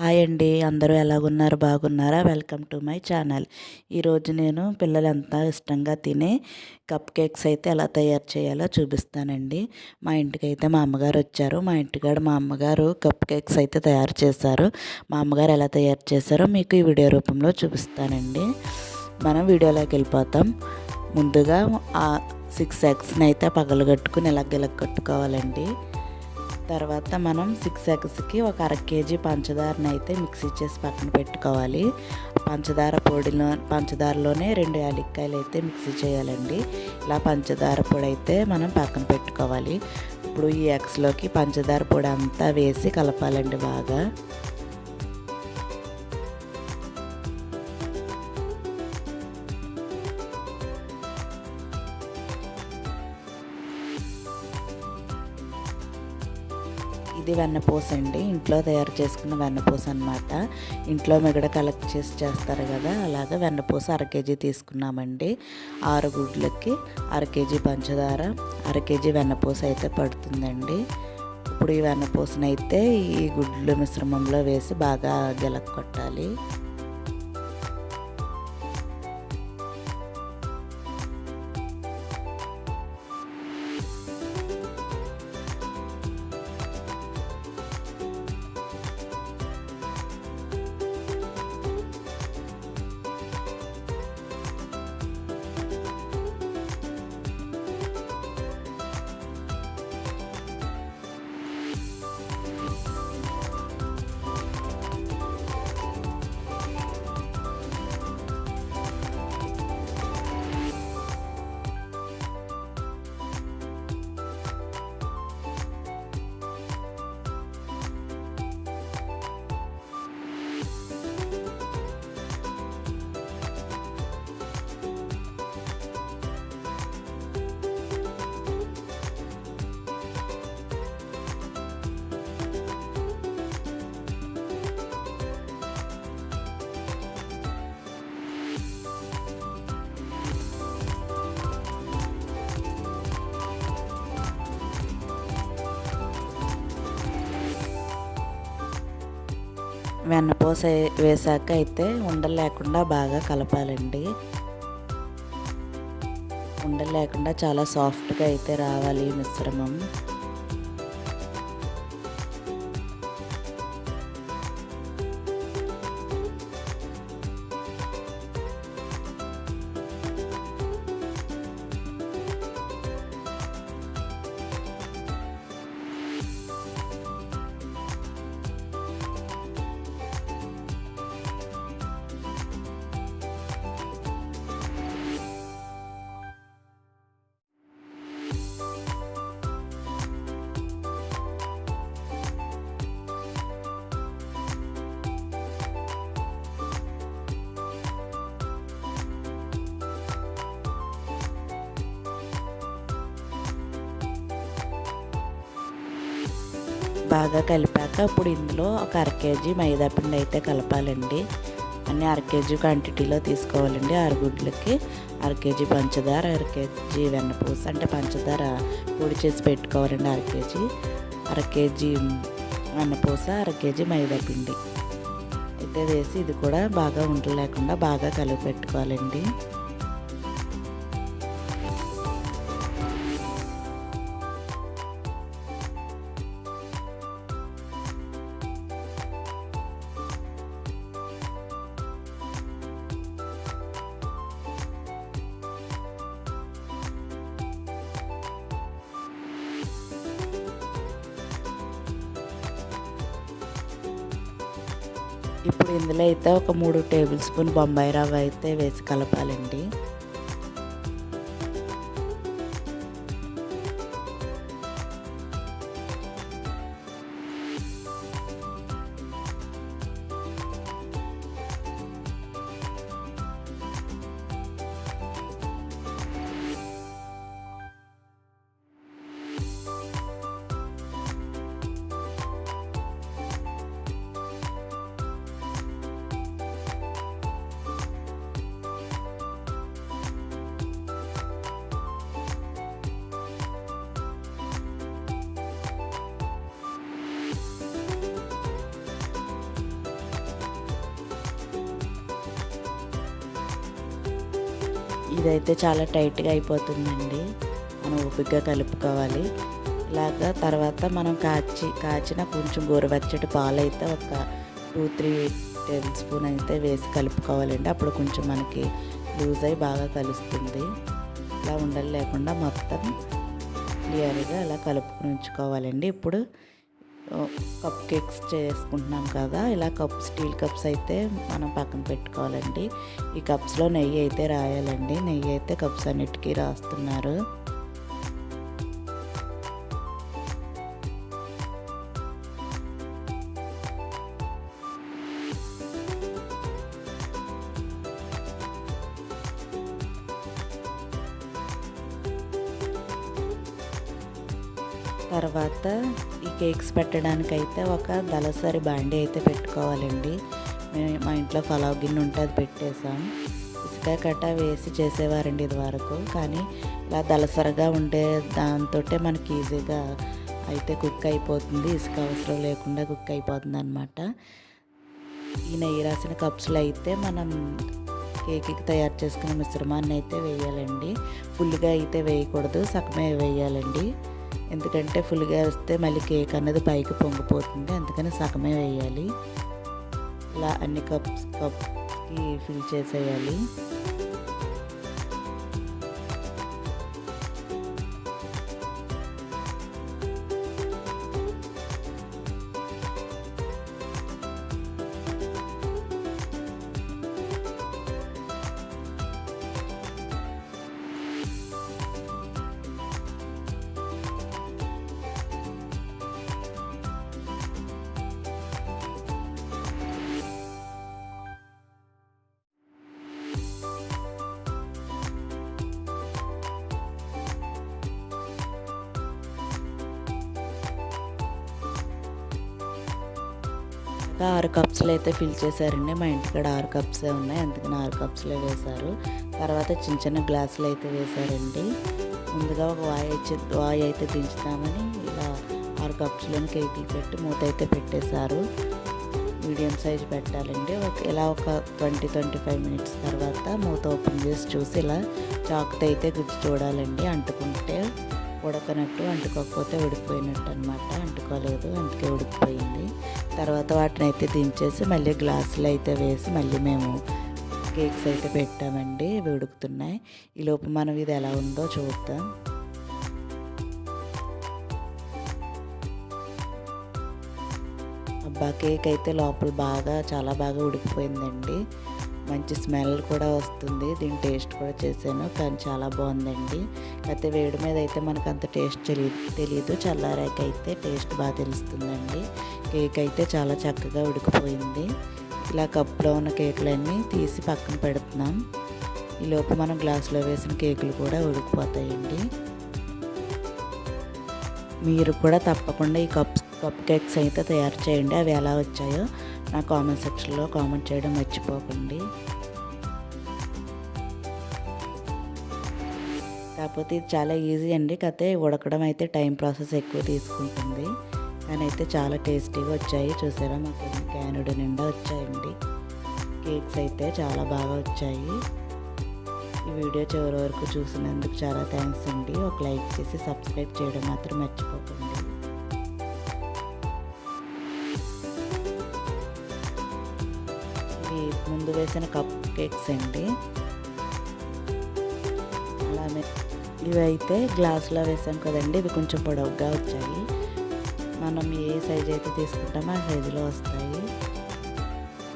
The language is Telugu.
హాయ్ అండి. అందరూ ఎలాగున్నారు? బాగున్నారా? Welcome to my channel. ఈరోజు నేను పిల్లలు ఎంత ఇష్టంగా తినే కప్ కేక్స్ అయితే ఎలా తయారు చేయాలో చూపిస్తానండి. మా ఇంటికి అయితే మా అమ్మగారు వచ్చారు. మా ఇంటికాడ మా అమ్మగారు కప్ కేక్స్ అయితే తయారు చేశారు. మా అమ్మగారు ఎలా తయారు చేశారో మీకు ఈ వీడియో రూపంలో చూపిస్తానండి. మనం వీడియోలోకి వెళ్ళిపోతాం. ముందుగా ఆ సిక్స్ ఎగ్స్ని అయితే పగలగట్టుకుని ఇలా గిలగట్టుకోవాలండి తర్వాత మనం సిక్స్ ఎగ్స్కి ఒక అర కేజీ పంచదారని అయితే మిక్సీ చేసి పక్కన పెట్టుకోవాలి. పంచదార పొడిలో పంచదారలోనే రెండు యాలక్కాయలు అయితే మిక్సీ చేయాలండి. ఇలా పంచదార పొడి అయితే మనం పక్కన పెట్టుకోవాలి. ఇప్పుడు ఈ ఎగ్స్లోకి పంచదార పొడి అంతా వేసి కలపాలండి బాగా. ఇది వెన్నపూస అండి. ఇంట్లో తయారు చేసుకున్న వెన్నపూస అనమాట ఇంట్లో మిగడ కలెక్ట్ చేసి చేస్తారు కదా అలాగా వెన్నపూస అర కేజీ తీసుకున్నామండి. ఆరు గుడ్లకి అర కేజీ పంచదార అర కేజీ వెన్నపూస అయితే పడుతుందండి. ఇప్పుడు ఈ వెన్నపూసనైతే ఈ గుడ్లు మిశ్రమంలో వేసి బాగా గెలక్కొట్టాలి కొట్టాలి. వెన్నపూస వేసాక అయితే ఉండలు లేకుండా బాగా కలపాలండి. ఉండలు లేకుండా చాలా సాఫ్ట్గా అయితే రావాలి మిశ్రమం. బాగా కలిపాక ఇప్పుడు ఇందులో ఒక అర కేజీ మైదా పిండి అయితే కలపాలండి. అన్ని అర కేజీ క్వాంటిటీలో తీసుకోవాలండి. ఆరుగుడ్లకి అర కేజీ పంచదార అర కేజీ వెన్నపూస అంటే పంచదార పొడి చేసి పెట్టుకోవాలండి అర కేజీ. అర కేజీ వెన్నపూస అర కేజీ మైదా పిండి. అయితే వేసి ఇది కూడా బాగా ఉండలేకుండా బాగా కలిపి పెట్టుకోవాలండి. ఇప్పుడు ఇందులో అయితే ఒక మూడు టేబుల్ స్పూన్ బొంబాయి రవ్వ అయితే వేసి కలపాలండి. ఇదైతే చాలా టైట్గా అయిపోతుందండి. మనం ఓపికగా కలుపుకోవాలి. ఇలాగ తర్వాత మనం కాచి కాచిన కొంచెం గోరువెచ్చటి పాలు అయితే ఒక టూ త్రీ టేబుల్ స్పూన్ అయితే వేసి కలుపుకోవాలండి. అప్పుడు కొంచెం మనకి లూజ్ అయి బాగా కలుస్తుంది. ఇలా ఉండలు లేకుండా మొత్తం క్లియర్గా ఇలా కలుపుకుని ఉంచుకోవాలండి. ఇప్పుడు కప్ కేక్స్ చేసుకుంటున్నాం కదా. ఇలా కప్ స్టీల్ కప్స్ అయితే మనం పక్కన పెట్టుకోవాలండి. ఈ కప్స్లో నెయ్యి అయితే రాయాలండి. నెయ్యి అయితే కప్స్ అన్నిటికీ రాస్తున్నారు. తర్వాత ఈ కేక్స్ పెట్టడానికి అయితే ఒక దళసరి బాండి అయితే పెట్టుకోవాలండి. మేము మా ఇంట్లో పలావ్ గిన్నె ఉంటే అది పెట్టేసాం ఇసుక కట్ట వేసి చేసేవారండి ఇది వరకు కానీ ఇలా దళసరిగా ఉండే దాంతో మనకి ఈజీగా అయితే కుక్ అయిపోతుంది. ఇసుక అవసరం లేకుండా కుక్ అయిపోతుంది అనమాట ఈ నెయ్యి రాసిన కప్స్లో అయితే మనం కేక్కి తయారు చేసుకున్న మిశ్రమాన్ని అయితే వేయాలండి. ఫుల్గా అయితే వేయకూడదు. సగమే వేయాలండి. ఎందుకంటే ఫుల్గా వేస్తే మళ్ళీ కేక్ అనేది పైకి పొంగిపోతుంది. అందుకని సగమే వేయాలి. ఇలా అన్ని కప్స్ కప్స్కి ఫిల్ చేసేయాలి. ఇంకా ఆరు కప్స్లు అయితే ఫిల్ చేశారండి. మా ఇంటికాడ ఆరు కప్సే ఉన్నాయి. అందుకని ఆరు కప్స్లే వేశారు. తర్వాత చిన్న చిన్న గ్లాసులు అయితే వేశారండి. ముందుగా ఒక వాయి వాయి అయితే దించుతామని ఇలా ఆరు కప్స్లోని కేకులు పెట్టి మూత అయితే పెట్టేశారు. మీడియం సైజ్ పెట్టాలండి. ఒక ఇలా ఒక ట్వంటీ ట్వంటీ ఫైవ్ మినిట్స్ తర్వాత మూత ఓపెన్ చేసి చూసి ఇలా చాకుతో అయితే గుజ్జు చూడాలండి. అంటుకుంటే ఉడకనట్టు అంటుకోకపోతే ఉడికిపోయినట్టు అనమాట అంటుకోలేదు అందుకే ఉడికిపోయింది తర్వాత వాటిని అయితే దించేసి మళ్ళీ గ్లాసులు అయితే వేసి మళ్ళీ మేము కేక్స్ అయితే పెట్టామండి. ఇవి ఉడుకుతున్నాయి. ఈలోపు మనం ఇది ఎలా ఉందో చూద్దాం. అబ్బా కేక్ అయితే లోపల బాగా చాలా బాగా ఉడికిపోయిందండి. మంచి స్మెల్ కూడా వస్తుంది. దీని టేస్ట్ కూడా చేశాను. కానీ చాలా బాగుందండి. అయితే వేడి మీద అయితే మనకు అంత టేస్ట్ తెలియదు తెలియదు చల్లారాక అయితే టేస్ట్ బాగా తెలుస్తుందండి. కేక్ అయితే చాలా చక్కగా ఉడికిపోయింది. ఇలా కప్పులో ఉన్న కేకులన్నీ తీసి పక్కన పెడుతున్నాం. ఈలోపు మనం గ్లాసులో వేసిన కేకులు కూడా ఉడికిపోతాయండి. మీరు కూడా తప్పకుండా ఈ కప్ కప్ కేక్స్ అయితే తయారు చేయండి. అవి ఎలా వచ్చాయో నా కామెంట్ సెక్షన్లో కామెంట్ చేయడం మర్చిపోకండి. కాకపోతే ఇది చాలా ఈజీ అండి. కాకపోతే ఉడకడం అయితే టైం ప్రాసెస్ ఎక్కువ తీసుకుంటుంది. కానీ అయితే చాలా టేస్టీగా వచ్చాయి. చూసారా మాకు క్యానుడు నిండా వచ్చాయండి. కేక్స్ అయితే చాలా బాగా వచ్చాయి. ఈ వీడియో చివరి వరకు చూసినందుకు చాలా థ్యాంక్స్ అండి. ఒక లైక్ చేసి సబ్స్క్రైబ్ చేయడం మాత్రం మర్చిపోకండి. ముందు వేసిన కప్ కేక్స్ అండి. అలానే ఇవి అయితే గ్లాసులో వేసాం కదండి ఇవి కొంచెం పొడవుగా వచ్చాయి. మనం ఏ సైజ్ అయితే తీసుకుంటామో ఆ సైజులో వస్తాయి.